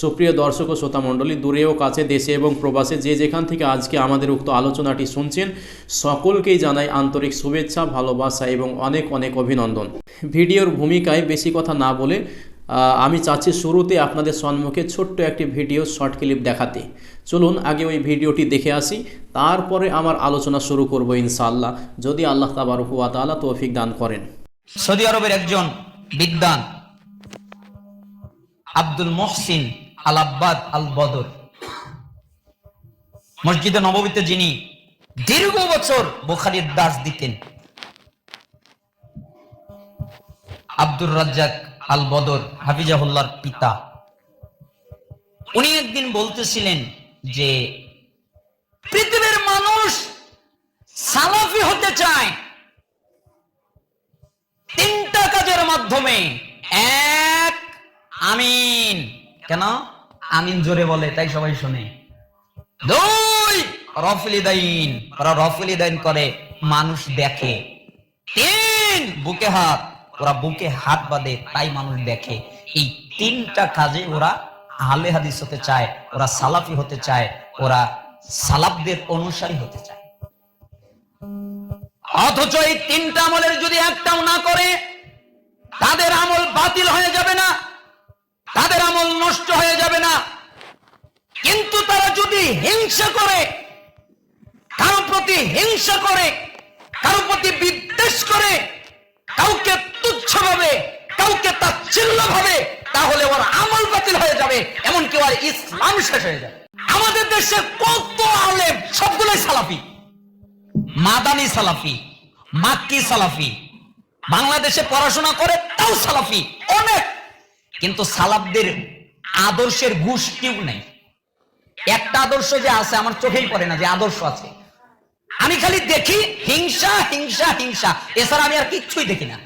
সুপ্রিয় দর্শক ও শ্রোতা মণ্ডলী, দূরে ও কাছে, দেশে এবং প্রবাসে যে যেখান থেকে আজকে আমাদের উক্ত আলোচনাটি শুনছেন, সকলকেই জানাই আন্তরিক শুভেচ্ছা, ভালোবাসা এবং অনেক অনেক অভিনন্দন। ভিডিওর ভূমিকায় বেশি কথা না বলে আমি চাচ্ছি শুরুতে আপনাদের সম্মুখে ছোট্ট একটি ভিডিও, শর্ট ক্লিপ দেখাতে। চলুন আগে ওই ভিডিওটি দেখে আসি, তারপরে আমার আলোচনা শুরু করব ইনশাআল্লাহ। যদি আল্লাহ তাবারকুয়া তাআলা তৌফিক দান করেন। সৌদি আরবের একজন বিদ্বান, আব্দুল মহসিন আল আব্বাদ আল বদর। মসজিদে নববীতে যিনি দীর্ঘ বছর বোখারির দাস দিতেন, আব্দুর রাজ্জাক আল বদর হাফিজাহুল্লার পিতা। উনি একদিন বলতেছিলেন যে, পৃথিবীর মানুষ সালাফি হতে চায়। তিনটা কাজের মাধ্যমে এক আমিন। কেন? আমিন জোরে বলে, তাই সবাই শুনে। দুই রফলিদাইন ওরা রফলিদাইন করে, মানুষ দেখে। তিন, বুকে হাত। ওরা বুকে হাত বাঁধে, তাই মানুষ দেখে। এই তিনটা কাজে ওরা আহলে হাদিস হতে চায়, ওরা সালাফি হতে চায়, ওরা সালাফদের অনুসারী হতে চায়। অথচ এই তিনটা আমলের যদি একটাও না করে, তাদের আমল বাতিল হয়ে যাবে না। তাদের আমল নষ্ট হয়ে যাবে না। কিন্তু তারা যদি হিংসা করে, কারও প্রতি হিংসা করে, কারও প্রতি বিদ্বেষ করে, কাউকে তুচ্ছ ভাবে, কাউকে তাচ্ছিল্য ভাবে, তাহলে ওর আমল বাতিল হয়ে যাবে, এমনকি ওর ইসলাম শেষ হয়ে যাবে। আমাদের দেশে কত আলেম, সবগুলোই সালাফি। মাদানি সালাফি, মাক্কি সালাফি। বাংলাদেশে পড়াশোনা করে তাও সালাফি। অনেক কিন্তু সালাবদের আদর্শের ঘুষ গোষ্ঠীও নেই। একটা আদর্শ যে আছে আমার চোখেই পড়ে না যে আদর্শ আছে। আমি খালি দেখি হিংসা হিংসা হিংসা। এছাড়া আমি আর কিচ্ছুই দেখি না।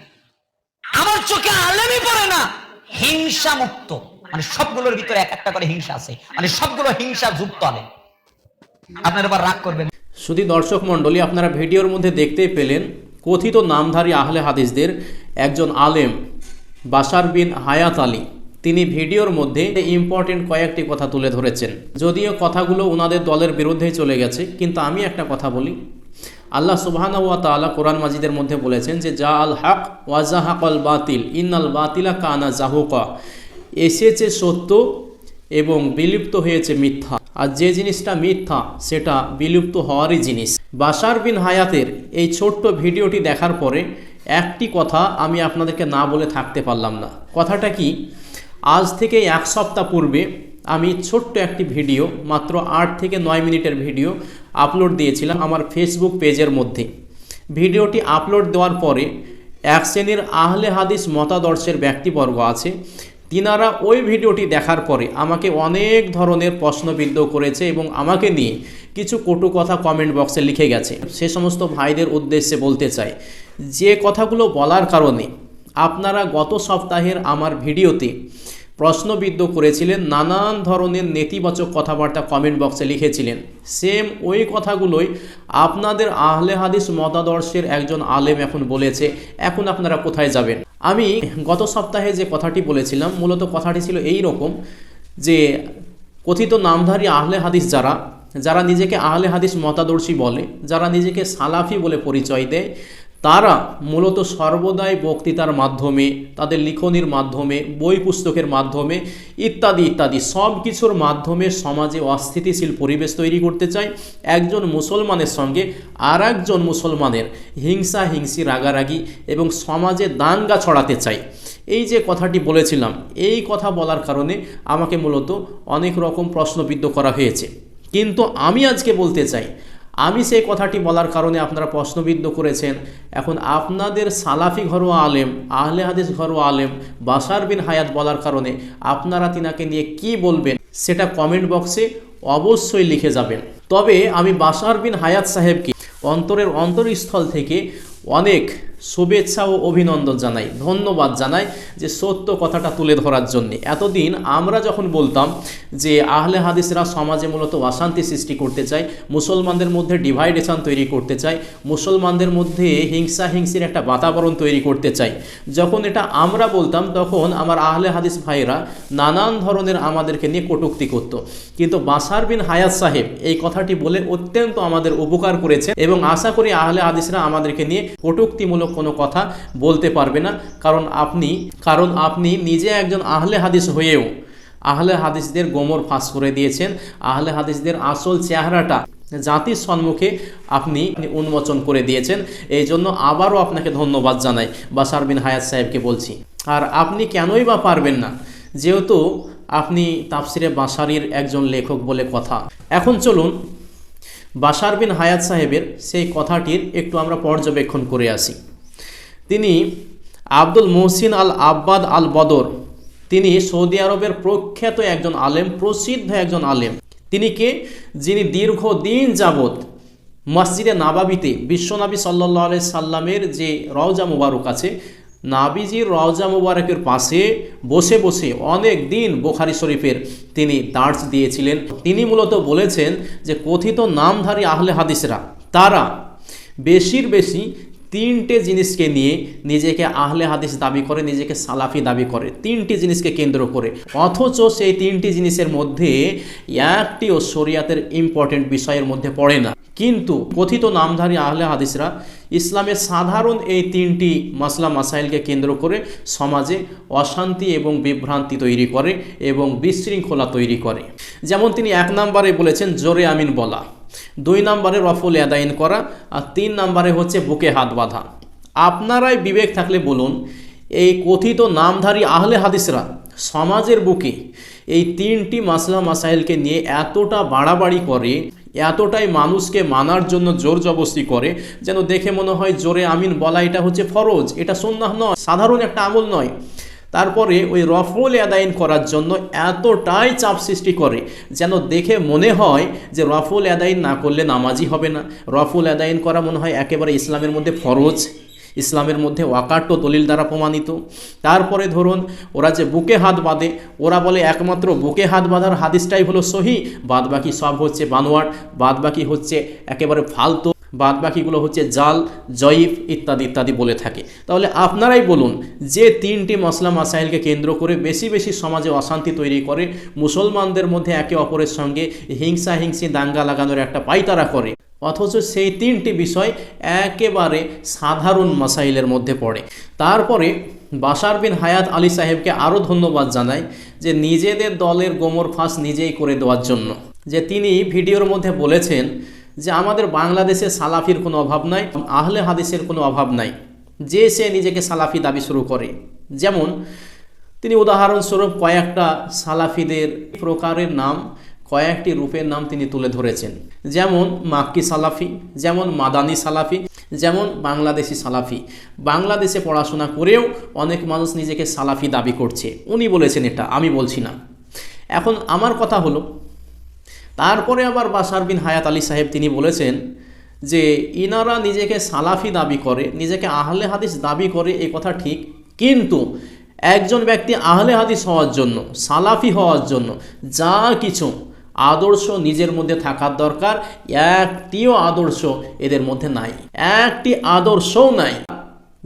আমার চোখে আলেমই পড়ে না। হিংসা মুক্ত। মানে সবগুলোর ভিতরে এক একটা করে হিংসা আছে। মানে সবগুলো হিংসা যুক্ত আলেম আপনার এবার রাগ করবেন। শুধু দর্শক মণ্ডলী, আপনারা ভিডিওর মধ্যে দেখতেই পেলেন কথিত নামধারী আহলে হাদিসদের একজন আলেম বাশার বিন হায়াত আলী। তিনি ভিডিওর মধ্যে ইম্পর্টেন্ট কয়েকটি কথা তুলে ধরেছেন। যদিও কথাগুলো ওনাদের দলের বিরুদ্ধেই চলে গেছে, কিন্তু আমি একটা কথা বলি। আল্লাহ সুবহানা ওয়া তাআলা কোরআন মাজিদের মধ্যে বলেছেন যে, যা আল হক ওয়াজাহাক আল বাতিল, ইন্নাল বাতিলা কানা জাহুকা এসেছে সত্য এবং বিলুপ্ত হয়েছে মিথ্যা। আর যে জিনিসটা মিথ্যা, সেটা বিলুপ্ত হওয়ারই জিনিস। বাশার বিন হায়াতের এই ছোট্ট ভিডিওটি দেখার পরে একটি কথা আমি আপনাদেরকে না বলে থাকতে পারলাম না। কথাটা কি? আজ থেকে এক সপ্তাহ পূর্বে আমি ছোট্ট একটি ভিডিও, মাত্র আট থেকে নয় মিনিটের ভিডিও আপলোড দিয়েছিলাম আমার ফেসবুক পেজের মধ্যে। ভিডিওটি আপলোড দেওয়ার পরে এক শ্রেণির আহলে হাদিস মতাদর্শের ব্যক্তিবর্গ আছে। তিনারা ওই ভিডিওটি দেখার পরে আমাকে অনেক ধরনের প্রশ্নবিদ্ধ করেছে এবং আমাকে নিয়ে কিছু কটু কথা কমেন্ট বক্সে লিখে গেছে। সে সমস্ত ভাইদের উদ্দেশ্যে বলতে চাই যে কথাগুলো বলার কারণে আপনারা গত সপ্তাহের আমার ভিডিওতে প্রশ্নবিদ্ধ করেছিলেন, নানান ধরনের নেতিবাচক কথাবার্তা কমেন্ট বক্সে লিখেছিলেন। সেম ওই কথাগুলোই আপনাদের আহলে হাদিস মতাদর্শের একজন আলেম এখন বলেছে, এখন আপনারা কোথায় যাবেন? আমি গত সপ্তাহে যে কথাটি বলেছিলাম, মূলত কথাটি ছিল এই রকম যে কথিত নামধারী আহলে হাদিস যারা যারা নিজেকে আহলে হাদিস মতাদর্শী বলে, যারা নিজেকে সালাফি বলে পরিচয় দেয় তারা মূলত সর্বদাই বক্তৃতার মাধ্যমে, তাদের লিখনির মাধ্যমে, বই পুস্তকের মাধ্যমে ইত্যাদি ইত্যাদি সব কিছুর মাধ্যমে সমাজে অস্থিতিশীল পরিবেশ তৈরি করতে চায়। একজন মুসলমানের সঙ্গে আর একজন মুসলমানের হিংসা, হিংসি, রাগারাগি এবং সমাজে দাঙ্গা ছড়াতে চায়। এই যে কথাটি বলেছিলাম, এই কথা বলার কারণে আমাকে মূলত অনেক রকম প্রশ্নবিদ্ধ করা হয়েছে। কিন্তু আমি আজকে বলতে চাই আমি সেই কথাটি বলার কারণে আপনারা প্রশ্নবিদ্ধ করেছেন। এখন আপনাদের সালাফি ঘরোয়া আলেম, আহলে হাদিস ঘরোয়া আলেম বাসার বিন হায়াত বলার কারণে আপনারা তিনাকে নিয়ে কি বলবেন সেটা কমেন্ট বক্সে অবশ্যই লিখে যাবেন। তবে আমি বাসার বিন হায়াত সাহেবকে অন্তরের অন্তরস্থল থেকে অনেক শুভেচ্ছা ও অভিনন্দন জানাই, ধন্যবাদ জানাই যে সত্য কথাটা তুলে ধরার জন্য। এতদিন আমরা যখন বলতাম যে আহলে হাদিসরা সমাজে মূলত অশান্তি সৃষ্টি করতে চায়, মুসলমানদের মধ্যে ডিভাইডেশন তৈরি করতে চায়, মুসলমানদের মধ্যে হিংসা হিংসির একটা বাতাবরণ তৈরি করতে চায়, যখন এটা আমরা বলতাম তখন আমার আহলে হাদিস ভাইরা নানান ধরনের আমাদেরকে নিয়ে কটুক্তি করত। কিন্তু বাসার বিন হায়াত সাহেব এই কথাটি বলে অত্যন্ত আমাদের উপকার করেছে এবং আশা করি আহলে হাদিসরা আমাদেরকে নিয়ে কটূক্তিমূলক কোনো কথা বলতে পারবে না। কারণ আপনি কারণ আপনি নিজে একজন আহলে হাদিস হয়েও, আহলে হাদিসদের গোমর ফাঁস করে দিয়েছেন। আহলে হাদিসদের আসল চেহারাটা জাতির সম্মুখে আপনি উন্মোচন করে দিয়েছেন। এই জন্য আবারও আপনাকে ধন্যবাদ জানাই বাসার বিন হায়াত সাহেবকে বলছি। আর আপনি কেনই বা পারবেন না? যেহেতু আপনি তাফসিরে বাসারির একজন লেখক বলে কথা। এখন চলুন বাসার বিন হায়াত সাহেবের সেই কথাটির একটু আমরা পর্যবেক্ষণ করে আসি। তিনি আব্দুল মোহসিন আল আব্বাদ আল বদর। তিনি সৌদি আরবের প্রখ্যাত একজন আলেম, প্রসিদ্ধ একজন আলেম। তিনি কে? যিনি দীর্ঘদিন যাবৎ মসজিদে নাবাবিতে বিশ্বনাবী সাল্লাহ আলাই সাল্লামের যে রওজা মুবারক আছে, নাবিজির রওজা মুবারকের পাশে বসে বসে অনেক দিন বোখারি শরীফের তিনি দার্স দিয়েছিলেন। তিনি মূলত বলেছেন যে কথিত নামধারী আহলে হাদিসরা, তারা বেশির বেশি তিনটে জিনিসকে নিয়ে নিজেকে আহলে হাদিস দাবি করে, নিজেকে সালাফি দাবি করে, তিনটি জিনিসকে কেন্দ্র করে। অথচ সেই তিনটি জিনিসের মধ্যে একটিও শরিয়াতের ইম্পর্টেন্ট বিষয়ের মধ্যে পড়ে না। কিন্তু কথিত নামধারী আহলে হাদিসরা ইসলামের সাধারণ এই তিনটি মাসলা মাসাইলকে কেন্দ্র করে সমাজে অশান্তি এবং বিভ্রান্তি তৈরি করে এবং বিশৃঙ্খলা তৈরি করে। যেমন তিনি এক নম্বরে বলেছেন, জোরে আমিন বলা। দুই নম্বরে রফুল আদায়ন করা আর তিন নম্বরে হচ্ছে বুকে হাত বাঁধা। আপনারাই বিবেক থাকলে বলুন, এই কথিত নামধারী আহলে হাদিসরা সমাজের বুকে এই তিনটি মাসলা মাসাইলকে নিয়ে এতটা বাড়াবাড়ি করে, এতটাই মানুষকে মানার জন্য জোর জবস্তি করে, যেন দেখে মনে হয় জোরে আমিন বলা এটা হচ্ছে ফরজ, এটা সুন্নাহ নয়, সাধারণ একটা আমল নয়। তারপরে ওই রফল আদায়ন করার জন্য এতটাই চাপ সৃষ্টি করে যেন দেখে মনে হয় যে রফল আদায়ন না করলে নামাজি হবে না। রফল আদায়ন করা মনে হয় একেবারে ইসলামের মধ্যে ফরজ। ইসলামের মধ্যে ওয়াকাট্য দলিল দ্বারা প্রমাণিত। তারপরে ধরুন, ওরা যে বুকে হাত বাঁধে, ওরা বলে একমাত্র বুকে হাত বাঁধার হাদিসটাই হলো সহি বাদ বাকি সব হচ্ছে বানোয়াট, বাদবাকি হচ্ছে একেবারে ফালতু বাদ বাকিগুলো হচ্ছে জাল, জয়ীফ ইত্যাদি ইত্যাদি বলে থাকে। তাহলে আপনারাই বলুন, যে তিনটি মশলা মাসাইলকে কেন্দ্র করে বেশি বেশি সমাজে অশান্তি তৈরি করে, মুসলমানদের মধ্যে একে অপরের সঙ্গে হিংসা হিংসি, দাঙ্গা লাগানোর একটা পাইতারা করে, অথচ সেই তিনটি বিষয় একেবারে সাধারণ মাসাইলের মধ্যে পড়ে। তারপরে বাসার বিন হায়াত আলী সাহেবকে আরও ধন্যবাদ জানাই যে নিজেদের দলের গোমর ফাঁস নিজেই করে দেওয়ার জন্য। যে তিনি ভিডিওর মধ্যে বলেছেন যে আমাদের বাংলাদেশে সালাফির কোনো অভাব নাই, আহলে হাদিসের কোনো অভাব নাই। যে সে নিজেকে সালাফি দাবি শুরু করে। যেমন, তিনি উদাহরণস্বরূপ কয়েকটা সালাফিদের প্রকারের নাম, কয়েকটি রূপের নাম তিনি তুলে ধরেছেন। যেমন, মাক্কি সালাফি, যেমন, মাদানি সালাফি, যেমন, বাংলাদেশি সালাফি। বাংলাদেশে পড়াশোনা করেও অনেক মানুষ নিজেকে সালাফি দাবি করছে। উনি বলেছেন এটা, আমি বলছি না। এখন আমার কথা হলো তারপরে আবার বাসার বিন হায়াত আলী সাহেব তিনি বলেছেন যে ইনারা নিজেকে সালাফি দাবি করে, নিজেকে আহলে হাদিস দাবি করে এই কথা ঠিক, কিন্তু একজন ব্যক্তি আহলে হাদিস হওয়ার জন্য, সালাফি হওয়ার জন্য যা কিছু আদর্শ নিজের মধ্যে থাকার দরকার, একটিও আদর্শ এদের মধ্যে নাই, একটি আদর্শও নাই।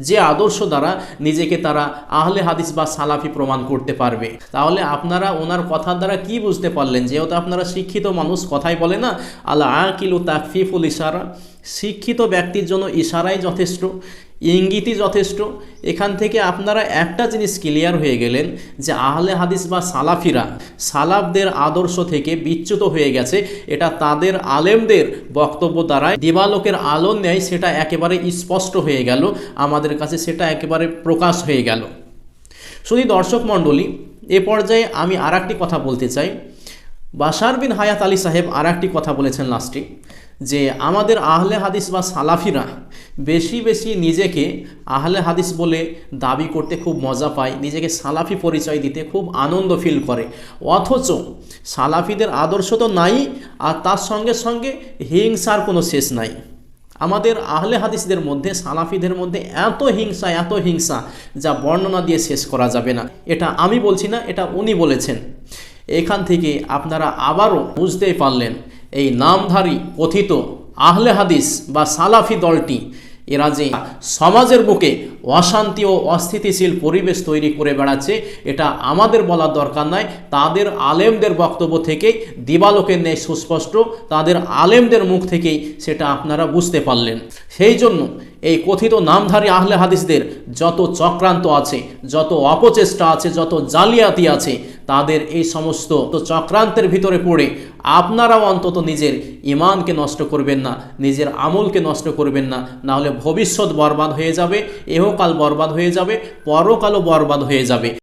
যে আদর্শ দ্বারা নিজেকে তারা আহলে হাদিস বা সালাফি প্রমাণ করতে পারবে। তাহলে আপনারা ওনার কথার দ্বারা কি বুঝতে পারলেন? যেহেতু আপনারা শিক্ষিত মানুষ, কথাই বলে না। আল্লাহ আকিল তাকফিফুল ইশারা। শিক্ষিত ব্যক্তির জন্য ইশারাই যথেষ্ট। ইঙ্গিতই যথেষ্ট। এখান থেকে আপনারা একটা জিনিস ক্লিয়ার হয়ে গেলেন যে আহলে হাদিস বা সালাফিরা সালাফদের আদর্শ থেকে বিচ্যুত হয়ে গেছে। এটা তাদের আলেমদের বক্তব্য দ্বারাই দিবালোকের আলো নেয় সেটা একেবারে স্পষ্ট হয়ে গেল। আমাদের কাছে সেটা একেবারে প্রকাশ হয়ে গেল। শুধু দর্শক মণ্ডলী, এ পর্যায়ে আমি আর কথা বলতে চাই। বাশার বিন হায়াত আলী সাহেব আর কথা বলেছেন লাস্টে যে আমাদের আহলে হাদিস বা সালাফিরা বেশি বেশি নিজেকে আহলে হাদিস বলে দাবি করতে খুব মজা পায়, নিজেকে সালাফি পরিচয় দিতে খুব আনন্দ ফিল করে। অথচ সালাফিদের আদর্শ তো নাই, আর তার সঙ্গে সঙ্গে হিংসার কোনো শেষ নাই। আমাদের আহলে হাদিসদের মধ্যে, সালাফিদের মধ্যে এত হিংসা এত হিংসা, যা বর্ণনা দিয়ে শেষ করা যাবে না। এটা আমি বলছি না, এটা উনি বলেছেন। এখান থেকে আপনারা আবারও বুঝতেই পারলেন এই নামধারী কথিত আহলে হাদিস বা সালাফি দলটি এরা যে সমাজের বুকে অশান্তি ও অস্থিতিশীল পরিবেশ তৈরি করে বেড়াচ্ছে। এটা আমাদের বলার দরকার নাই। তাদের আলেমদের বক্তব্য থেকেই দিবালোকের ন্যায় সুস্পষ্ট। তাদের আলেমদের মুখ থেকেই সেটা আপনারা বুঝতে পারলেন। সেই জন্য এই কথিত নামধারী আহলে হাদিসদের যত চক্রান্ত আছে, যত অপচেষ্টা আছে, যত জালিয়াতি আছে তাদের এই সমস্ত চক্রান্তের ভিতরে পড়ে আপনারাও অন্তত নিজের ইমানকে নষ্ট করবেন না, নিজের আমলকে নষ্ট করবেন না। নাহলে ভবিষ্যৎ বরবাদ হয়ে যাবে, এহকাল বরবাদ হয়ে যাবে, পরকালও বরবাদ হয়ে যাবে।